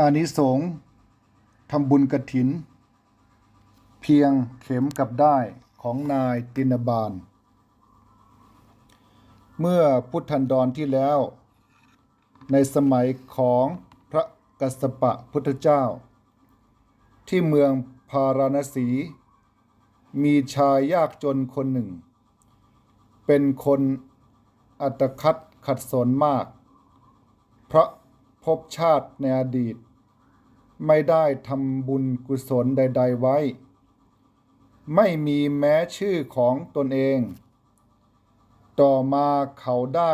อานิสงส์ทำบุญกระถิน เพียงเข็มกับได้ของนายตินบาล เมื่อพุทธันดรที่แล้ว ในสมัยของพระกัสสปะพุทธเจ้า ที่เมืองพาราณสี มีชายยากจนคนหนึ่ง เป็นคนอัตคัดขัดสนมาก เพราะภพชาติในอดีต ไม่ได้ทำบุญกุศลใด ๆ ไว้ ไม่มีแม้ชื่อของตนเอง ต่อมาเขาได้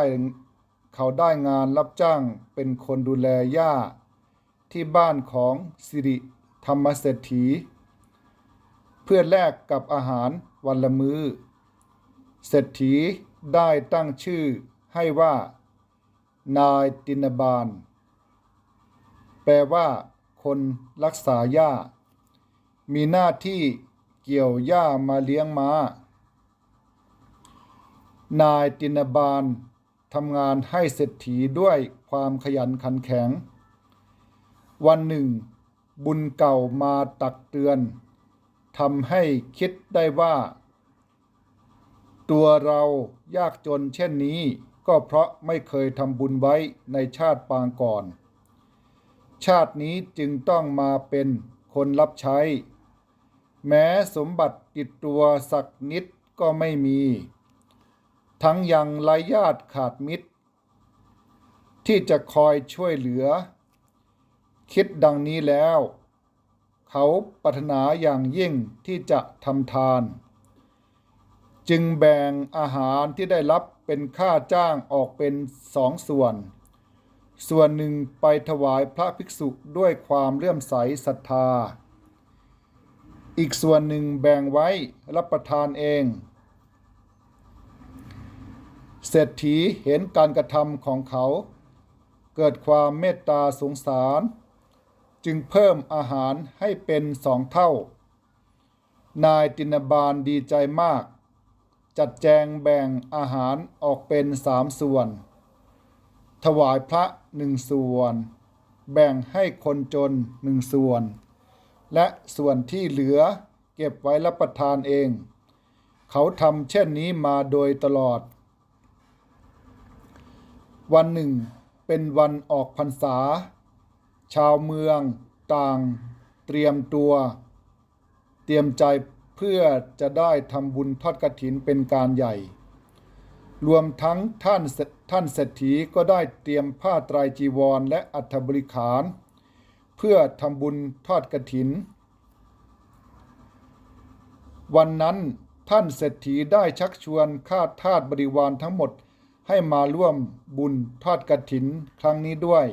เขาได้งานรับจ้างเป็นคนดูแลหญ้าที่บ้านของสิริธรรมเศรษฐี เพื่อแลกกับอาหารวันละมือ้อ เศรษฐีได้ตั้งชื่อให้ว่า นายตินบาล แปลว่า คนรักษาหญ้า มีหน้าที่เกี่ยวหญ้ามาเลี้ยงม้า นายตินบาลทำงานให้เศรษฐีด้วยความขยันขันแข็ง วันหนึ่ง บุญเก่ามาตักเตือนทำให้คิดได้ว่า ตัวเรายากจนเช่นนี้ก็เพราะไม่เคยทำบุญไว้ในชาติปางก่อน ชาตินี้จึงต้องมาเป็นคนรับใช้ แม้สมบัติติดตัวสักนิดก็ไม่มี ทั้งยังไร้ญาติขาดมิตร ที่จะคอยช่วยเหลือ คิดดังนี้แล้ว เขาปรารถนาอย่างยิ่งที่จะทำทาน จึงแบ่งอาหารที่ได้รับเป็นค่าจ้างออกเป็นสองส่วน ส่วนหนึ่งไปถวายพระภิกษุด้วยความเลื่อมใสศรัทธา อีกส่วนหนึ่งแบ่งไว้รับประทานเอง เศรษฐีเห็นการกระทำของเขา เกิดความเมตตาสงสาร จึงเพิ่มอาหารให้เป็นสองเท่า นายตินบาลดีใจมาก จัดแจงแบ่งอาหารออกเป็นสามส่วนถวายพระ หนึ่งส่วน แบ่งให้คนจนหนึ่งส่วน และส่วนที่เหลือเก็บไว้รับประทานเอง เขาทำเช่นนี้มาโดยตลอด วันหนึ่ง เป็นวันออกพรรษา ชาวเมืองต่างเตรียมตัว เตรียมใจเพื่อจะได้ทำบุญทอดกระถินเป็นการใหญ่ รวมทั้งท่านท่านเศรษฐีก็ได้เตรียมผ้าไตรจีวรและอัฐบริขาร เพื่อทำบุญทอดกระถิน วันนั้นท่านเศรษฐีได้ชักชวนข้าทาสบริวารทั้งหมดให้มาร่วมบุญทอดกระถินครั้งนี้ด้วย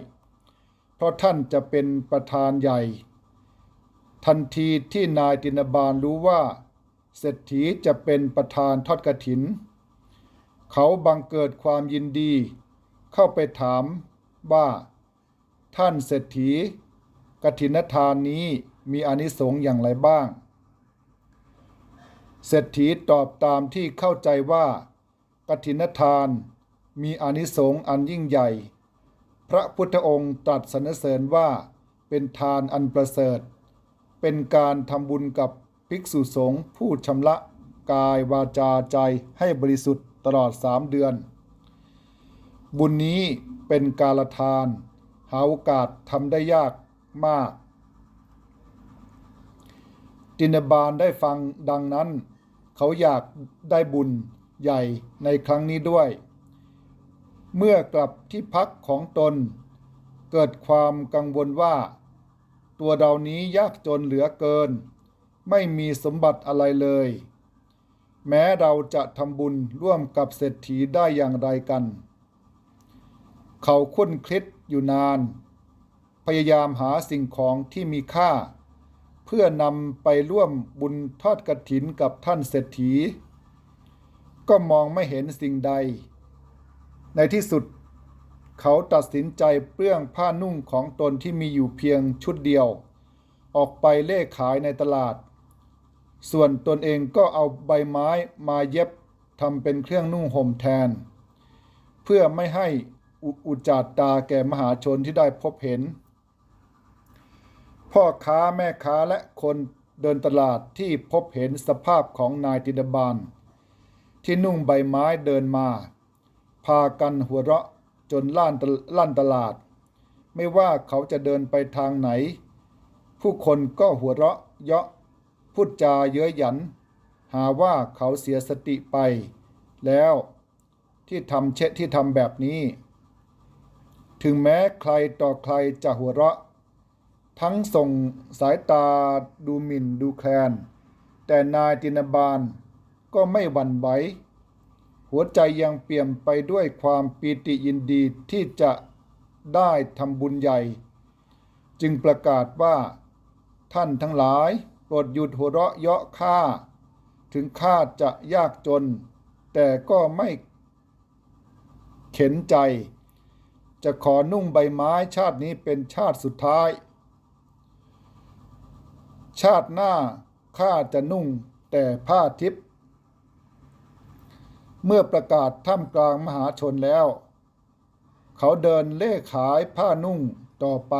เพราะท่านจะเป็นประธานใหญ่ ทันทีที่นายตินบาลรู้ว่า เศรษฐีจะเป็นประธานทอดกระถิน เขาบังเกิดความยินดี เข้าไปถามว่า ท่านเศรษฐีกฐินทานนี้มีอนิสงส์อย่างไรบ้าง เศรษฐีตอบตามที่เข้าใจว่ากฐินทานมีอนิสงส์อันยิ่งใหญ่ พระพุทธองค์ตรัสสรรเสริญว่าเป็นทานอันประเสริฐ เป็นการทำบุญกับภิกษุสงฆ์ผู้ชำระกายวาจาใจให้บริสุทธิ์ ตลอดสามเดือน บุญนี้เป็นการทาน หาโอกาสทำได้ยากมาก ตินบาลได้ฟังดังนั้น เขาอยากได้บุญใหญ่ในครั้งนี้ด้วย เมื่อกลับที่พักของตน เกิดความกังวลว่า ตัวเรานี้ยากจนเหลือเกิน ไม่มีสมบัติอะไรเลย แม้เราจะทำบุญร่วมกับเศรษฐีได้อย่างไรกัน เขาคุ้นคิดอยู่นาน พยายามหาสิ่งของที่มีค่า เพื่อนำไปร่วมบุญทอดกระถินกับท่านเศรษฐี ก็มองไม่เห็นสิ่งใด ในที่สุด เขาตัดสินใจเปลื้องผ้านุ่งของตนที่มีอยู่เพียงชุดเดียว ออกไปเล่ขายในตลาด ส่วนตนเองก็เอาใบไม้มาเย็บทำเป็นเครื่องนุ่งห่มแทน เพื่อไม่ให้อุอจจาตาแก่มหาชนที่ได้พบเห็น พ่อค้าแม่ค้าและคนเดินตลาดที่พบเห็นสภาพของนายตินบาลที่นุ่งใบไม้เดินมา พากันหัวเราะจนล่านลั่นตลาด ไม่ว่าเขาจะเดินไปทางไหน ผู้คนก็หัวเราะเยาะ พูดจาเย้ยหยัน หาว่าเขาเสียสติไป แล้วที่ทำเช่นที่ทำแบบนี้ ถึงแม้ใครต่อใครจะหัวเราะ ทั้งส่งสายตาดูหมิ่นดูแคลน แต่นายตินบาลก็ไม่หวั่นไหวหัวใจยังเปี่ยมไปด้วยความปีติยินดีที่จะได้ทำบุญใหญ่ จึงประกาศว่าท่านทั้งหลาย โปรดหยุดหัวเราะเยาะข้าถึงข้าจะยากจน แต่ก็ไม่เข็นใจ จะขอนุ่งใบไม้ชาตินี้เป็นชาติสุดท้าย ชาติหน้าข้าจะนุ่งแต่ผ้าทิพย์เมื่อประกาศท่ามกลางมหาชนแล้ว เขาเดินเล่ขายผ้านุ่งต่อไป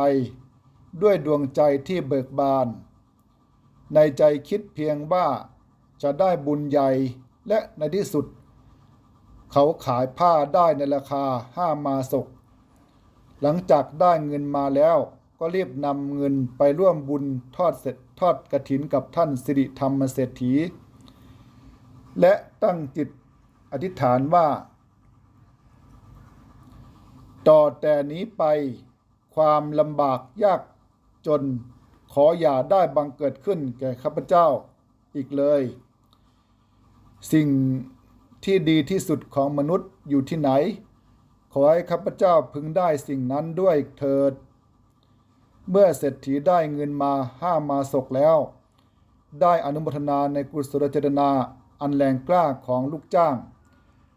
ด้วยดวงใจที่เบิกบาน ในใจคิดเพียงว่าจะได้บุญใหญ่และในที่สุด เขาขายผ้าได้ในราคาห้ามาศก หลังจากได้เงินมาแล้วก็รีบนำเงินไปร่วมบุญทอดเสร็จทอดกระถินกับท่านสิริธรรมเศรษฐี และตั้งจิตอธิษฐานว่า ต่อแต่นี้ไปความลำบากยากจน ขออย่าได้บังเกิดขึ้นแก่ข้าพเจ้าอีกเลย สิ่งที่ดีที่สุดของมนุษย์อยู่ที่ไหน ขอให้ข้าพเจ้าพึงได้สิ่งนั้นด้วยเถิด เมื่อเศรษฐีได้เงินมาห้ามาศกแล้ว ได้อนุโมทนาในกุศลเจตนาอันแรงกล้าของลูกจ้าง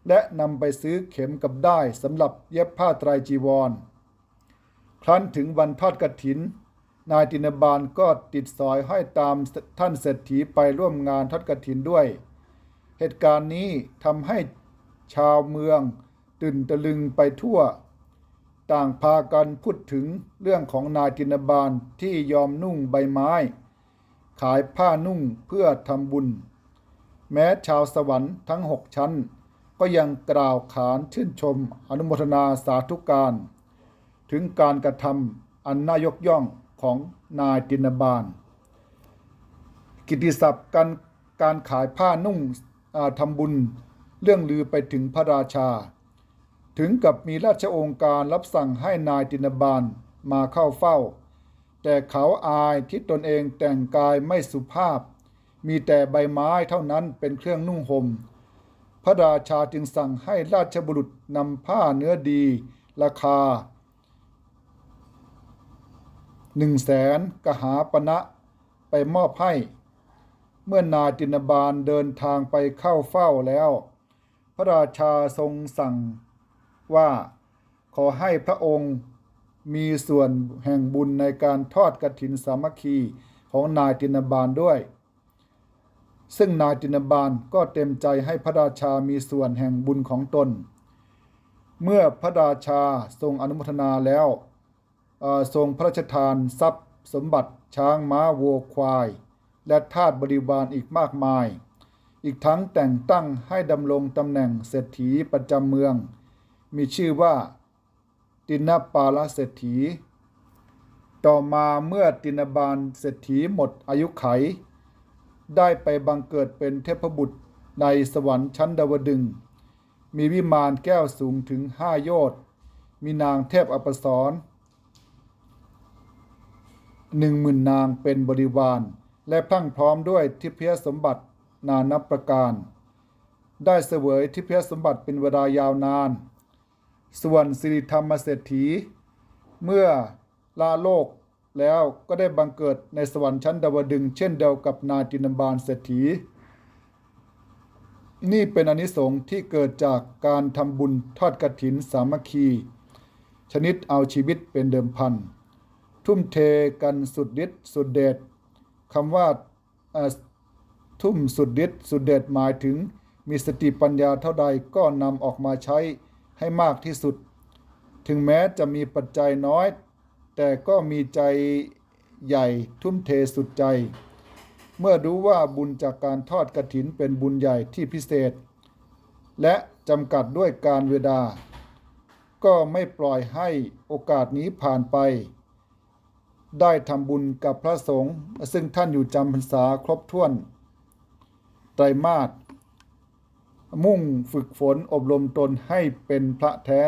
และนำไปซื้อเข็มกับได้สำหรับเย็บผ้าไตรจีวร ครั้นถึงวันทอดกฐิน นายตินบาลก็ติดสอยให้ตามท่านเศรษฐีไปร่วมงานทอดกฐินด้วย เหตุการณ์นี้ทำให้ชาวเมืองตื่นตะลึงไปทั่ว ต่างพากันพูดถึงเรื่องของนายตินบาลที่ยอมนุ่งใบไม้ ขายผ้านุ่งเพื่อทำบุญ แม้ชาวสวรรค์ทั้งหกชั้น ก็ยังกล่าวขานชื่นชมอนุโมทนาสาธุการ ถึงการกระทำอันน่ายกย่อง ของนายตินบาล กิตติศัพท์การการขายผ้านุ่งอ่าทำบุญเรื่องลือไปถึงพระราชา ถึงกับมีราชองค์การรับสั่งให้นายตินบาลมาเข้าเฝ้า แต่เขาอายที่ตนเองแต่งกายไม่สุภาพ มีแต่ใบไม้เท่านั้นเป็นเครื่องนุ่งหม่มพระราชาจึงสั่งให้ราชบุรุษนำผ้าเนื้อดี ราคา หนึ่งแสนกหาปณะไปมอบให้ เมื่อนายจินบาลเดินทางไปเข้าเฝ้าแล้ว พระราชาทรงสั่งว่าขอให้พระองค์มีส่วนแห่งบุญในการทอดกฐินสามัคคีของนายจินบาลด้วย ซึ่งนายจินบาลก็เต็มใจให้พระราชามีส่วนแห่งบุญของตน เมื่อพระราชาทรงอนุโมทนาแล้ว ทรงพระราชทานทรัพย์ สมบัติช้างม้าวัวควาย และทาสบริวารอีกมากมาย อีกทั้งแต่งตั้งให้ดำรงตำแหน่งเศรษฐีประจำเมือง มีชื่อว่า ตินปาลเศรษฐี ต่อมาเมื่อตินบาลเศรษฐีหมดอายุไข ได้ไปบังเกิดเป็นเทพบุตรในสวรรค์ชั้นดาวดึง มีวิมานแก้วสูงถึงห้าโยชน์มีนางเทพอปสร หนึ่งหมื่นนางเป็นบริวาร และพรั่งพร้อมด้วยทิพยสมบัตินานับประการ ได้เสวยทิพยสมบัติเป็นเวลายาวนาน ส่วนสิริธรรมเศรษฐี เมื่อลาโลกแล้วก็ได้บังเกิดในสวรรค์ชั้นดาวดึง เช่นเดียวกับนาจินบาลเศรษฐี นี่เป็นอนิสงส์ที่เกิดจากการทำบุญทอดกฐินสามัคคี ชนิดเอาชีวิตเป็นเดิมพัน ทุ่มเทกันสุดฤทธิ์สุดเดชคำว่าทุ่มสุดฤทธิ์สุดเดชหมายถึงมีสติปัญญาเท่าใดก็นำออกมาใช้ให้มากที่สุด ถึงแม้จะมีปัจจัยน้อย แต่ก็มีใจใหญ่ทุ่มเทสุดใจ เมื่อรู้ว่าบุญจากการทอดกระถินเป็นบุญใหญ่ที่พิเศษ และจำกัดด้วยการเวลา ก็ไม่ปล่อยให้โอกาสนี้ผ่านไป ได้ทำบุญกับพระสงฆ์ซึ่งท่านอยู่จำพรรษาครบถ้วน ไตรมาสมุ่งฝึกฝนอบรมตนให้เป็นพระแท้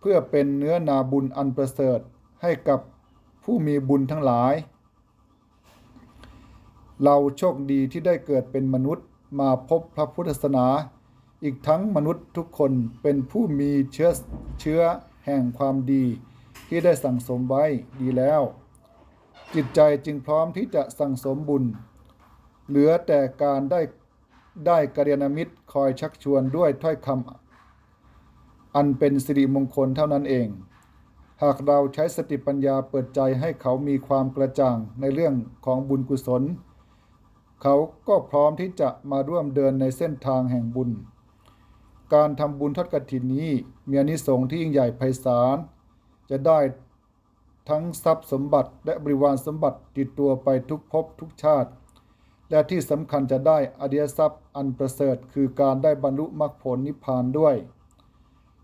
เพื่อเป็นเนื้อนาบุญอันประเสริฐให้กับผู้มีบุญทั้งหลาย เราโชคดีที่ได้เกิดเป็นมนุษย์มาพบพระพุทธศาสนา อีกทั้งมนุษย์ทุกคนเป็นผู้มีเชื้อเชื้อแห่งความดี ที่ได้สั่งสมไว้ดีแล้ว จิตใจจึงพร้อมที่จะสั่งสมบุญ เหลือแต่การได้ได้กัลยามิตรคอยชักชวนด้วยถ้อยคำอันเป็นสิริมงคลเท่านั้นเอง หากเราใช้สติปัญญาเปิดใจให้เขามีความกระจ่างในเรื่องของบุญกุศล เขาก็พร้อมที่จะมาร่วมเดินในเส้นทางแห่งบุญ การทำบุญทอดกฐินนี้มีอานิสงส์ที่ยิ่งใหญ่ไพศาล จะได้ทั้งทรัพย์สมบัติและบริวารสมบัติติดตัวไปทุกภพทุกชาติ และที่สำคัญจะได้อริยทรัพย์อันประเสริฐคือการได้บรรลุมรรคผลนิพพานด้วย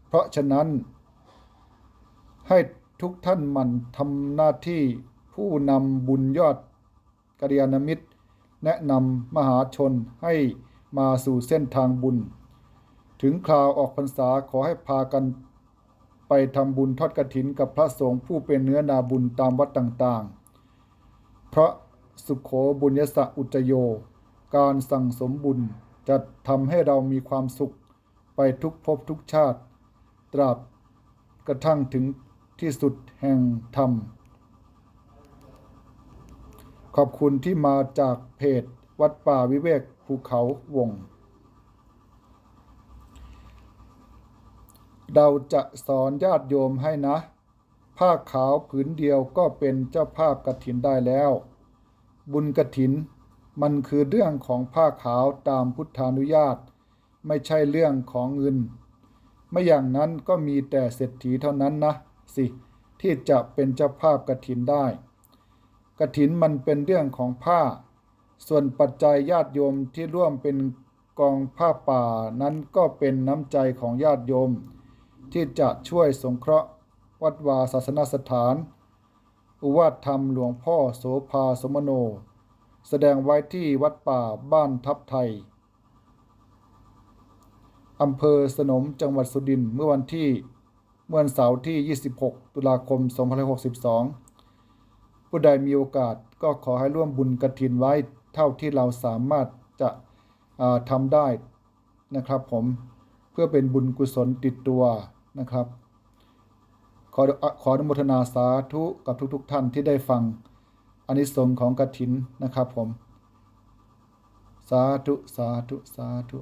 เพราะฉะนั้น ให้ทุกท่านมันทำหน้าที่ผู้นำบุญยอดกัลยาณมิตร แนะนำมหาชนให้มาสู่เส้นทางบุญ ถึงคราวออกพรรษาขอให้พากัน ไปทำบุญทอดกฐินกับพระสงฆ์ผู้เป็นเนื้อนาบุญตามวัดต่างๆ พระสุขโขบุญยสะอุจโย การสั่งสมบุญจะทำให้เรามีความสุขไปทุกภพทุกชาติ ตราบกระทั่งถึงที่สุดแห่งธรรม ขอบคุณที่มาจากเพจวัดป่าวิเวกภูเขาวง เราจะสอนญาติโยมให้นะ ผ้าขาวผืนเดียวก็เป็นเจ้าภาพกฐินได้แล้ว บุญกฐิน มันคือเรื่องของผ้าขาวตามพุทธานุญาต ไม่ใช่เรื่องของเงิน ไม่อย่างนั้นก็มีแต่เศรษฐีเท่านั้นนะ สิที่จะเป็นเจ้าภาพกฐินได้กฐินมันเป็นเรื่องของผ้า ส่วนปัจจัยญาติโยมที่ร่วมเป็นกองผ้าป่านั้นก็เป็นน้ำใจของญาติโยม ที่จะช่วยสงเคราะห์วัดวาศาสนสถาน อุวาทธรรมหลวงพ่อโสภาสมโน แสดงไว้ที่วัดป่าบ้านทับไทยอำเภอสนมจังหวัดสุรินทร์เมื่อวันที่เมื่อวันเสาร์ที่ 26 ตุลาคม 2562 ผู้ใดมีโอกาสก็ขอให้ร่วมบุญกระถินไว้เท่าที่เราสามารถจะทำได้นะครับผมเพื่อเป็นบุญกุศลติดตัว นะครับ ขอขออนุโมทนาสาธุกับทุกๆทท่านที่ได้ฟังอานิสงส์ของกฐินนะครับผม สาธุ สาธุ สาธุ